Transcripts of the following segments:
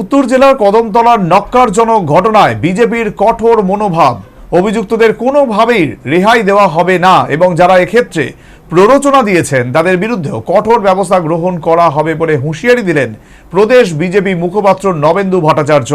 উত্তর জেলার কদমতলার নক্কারজনক ঘটনায় বিজেপির কঠোর মনোভাব। অভিযুক্তদের কোনোভাবেই রেহাই দেওয়া হবে না এবং যারা এক্ষেত্রে প্ররোচনা দিয়েছেন, তাদের বিরুদ্ধেও কঠোর ব্যবস্থা গ্রহণ করা হবে বলে হুঁশিয়ারি দিলেন প্রদেশ বিজেপি মুখপাত্র নবেন্দু ভট্টাচার্য।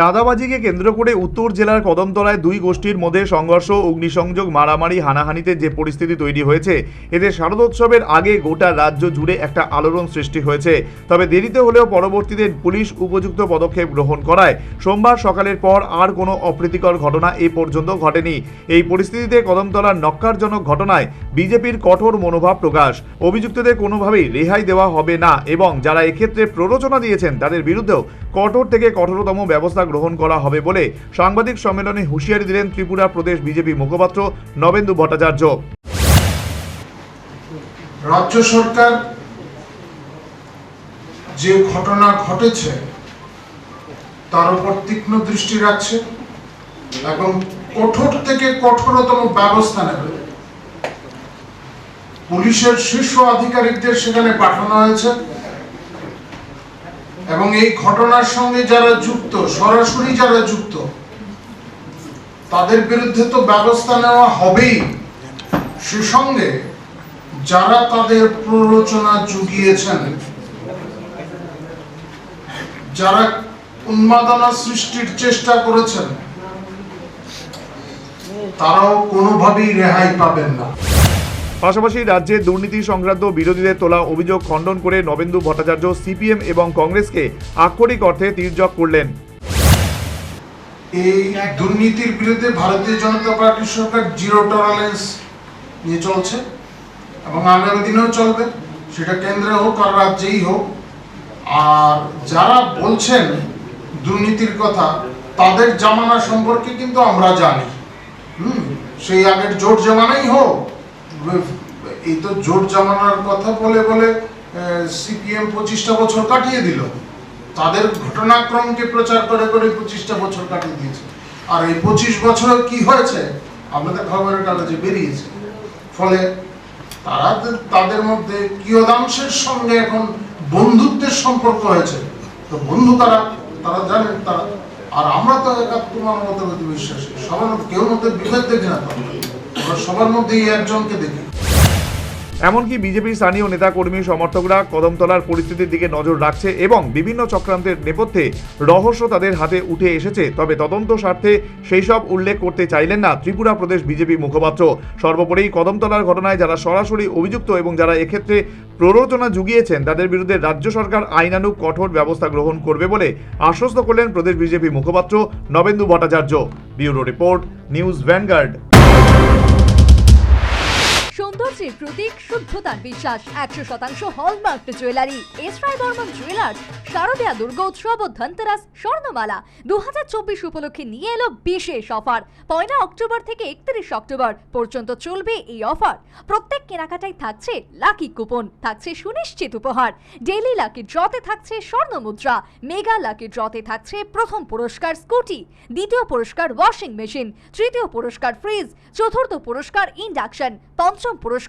চাঁদাবাজিকে কেন্দ্র করে উত্তর জেলার কদমতলায় দুই গোষ্ঠীর মধ্যে সংঘর্ষ, অগ্নিসংযোগ, মারামারি, হানাহানিতে যে পরিস্থিতি তৈরি হয়েছে এতে শারদোৎসবের আগে গোটা রাজ্য জুড়ে একটা আলোড়ন সৃষ্টি হয়েছে। তবে দেরিতে হলেও পরবর্তীতে পুলিশ উপযুক্ত পদক্ষেপ গ্রহণ করায় সোমবার সকালের পর আর কোনো অপ্রীতিকর ঘটনা এ পর্যন্ত ঘটেনি। এই পরিস্থিতিতে কদমতলার নক্কারজনক ঘটনায় বিজেপির কঠোর মনোভাব প্রকাশ। অভিযুক্তদের কোনোভাবেই রেহাই দেওয়া হবে না এবং যারা এক্ষেত্রে প্ররোচনা দিয়েছেন, তাদের বিরুদ্ধেও কঠোর থেকে কঠোরতম ব্যবস্থা গ্রহণ করা হবে বলে সাংবাদিক সম্মেলনে হুঁশিয়ারি দিলেন ত্রিপুরা প্রদেশ বিজেপি মুখপাত্র নবেন্দু ভট্টাচার্য। রাজ্য সরকার যে ঘটনা ঘটেছে, তার উপর তীক্ষ্ণ দৃষ্টি রাখছে এবং কঠোর থেকে কঠোরতম ব্যবস্থা নেবে। পুলিশের শীর্ষ আধিকারিকদের সেখানে পাঠানো হয়েছে। এবং এই ঘটনার সঙ্গে যারা যুক্ত, সরাসরি যারা যুক্ত, তাদের বিরুদ্ধে তো ব্যবস্থা নেওয়া হবেই। সে সঙ্গে যারা তাদের প্ররোচনা জুগিয়েছেন, যারা উন্মাদনা সৃষ্টির চেষ্টা করেছেন, তারাও কোনোভাবেই রেহাই পাবেন না। পাশাপাশি রাজ্যে দুর্নীতি সংক্রান্ত বিরোধীদের তোলা অভিযোগ খণ্ডন করে নবেন্দু ভট্টাচার্য সিপিএম এবং কংগ্রেসকে আক্ষরিক অর্থে তির্যক করলেন। এই দুর্নীতির বিরুদ্ধে ভারতীয় জনতা পার্টির সরকার জিরো টলারেন্স নিয়ে চলছে এবং আগামী দিনেও চলবে। সেটা কেন্দ্রে হোক আর রাজ্যেই হোক। আর যারা বলছেন দুর্নীতির কথা, তাদের জামানা সম্পর্কে কিন্তু আমরা জানি। হুম, সেই আগের জোট জামানাই হোক এই তো জোট জামানার কথা বলে বলে সিপিএম পঁচিশটা বছর কাটিয়ে দিল। তাদের ঘটনাক্রমকে প্রচার করে করে পঁচিশটা বছর কাটিয়ে দিয়েছে। আর এই পঁচিশ বছরে কি হয়েছে আপনাদের খবরের কাগজে বেরিয়েছে। ফলে তারা তাদের মধ্যে কিয়দাংশের সঙ্গে এখন বন্ধুত্বের সম্পর্ক হয়েছে। তো বন্ধু তারা তারা জানেন তারা। আর আমরা তো একাত্ম মানবতাবাদী বিশ্বাসী সবার কেউ মধ্যে বিভেদ দেখি না আমরা সবার একজনকে দেখি। এমনকি বিজেপির স্থানীয় নেতাকর্মী সমর্থকরা কদমতলার পরিস্থিতির দিকে নজর রাখছে এবং বিভিন্ন চক্রান্তের নেপথ্যে রহস্য তাদের হাতে উঠে এসেছে। তবে তদন্ত স্বার্থে সেই সব উল্লেখ করতে চাইলেন না ত্রিপুরা প্রদেশ বিজেপি মুখপাত্র। সর্বোপরি কদমতলার ঘটনায় যারা সরাসরি অভিযুক্ত এবং যারা এক্ষেত্রে প্ররোচনা জুগিয়েছেন, তাদের বিরুদ্ধে রাজ্য সরকার আইনানুগ কঠোর ব্যবস্থা গ্রহণ করবে বলে আশ্বস্ত করলেন প্রদেশ বিজেপি মুখপাত্র Nabendu Bhattacharya. Bureau report, News Vanguard. সৌন্দর্যের প্রতীক শুদ্ধতার বিশ্বাস, একশো শতাংশ হলমার্ক জুয়েলারি। এসরাই বর্মন জুয়েলার্স, শারদীয়া দুর্গা উৎসব ও ধনতেরাস স্বর্ণমালা দু উপলক্ষে নিয়ে এলো বিশেষ অফার। পয়লা অক্টোবর থেকে একত্রিশ অক্টোবর পর্যন্ত চলবে এই অফার। প্রত্যেক কেনাকাটায় থাকছে লাকি কুপন, থাকছে সুনিশ্চিত উপহার। ডেইলি লাকি ড্রতে থাকছে স্বর্ণ মুদ্রা। মেগা লাকি ড্রতে থাকছে প্রথম পুরস্কার স্কুটি। দ্বিতীয় পুরস্কার ওয়াশিং মেশিন। তৃতীয় পুরস্কার ফ্রিজ। চতুর্থ পুরস্কার ইন্ডাকশন। পঞ্চম পুরস্কার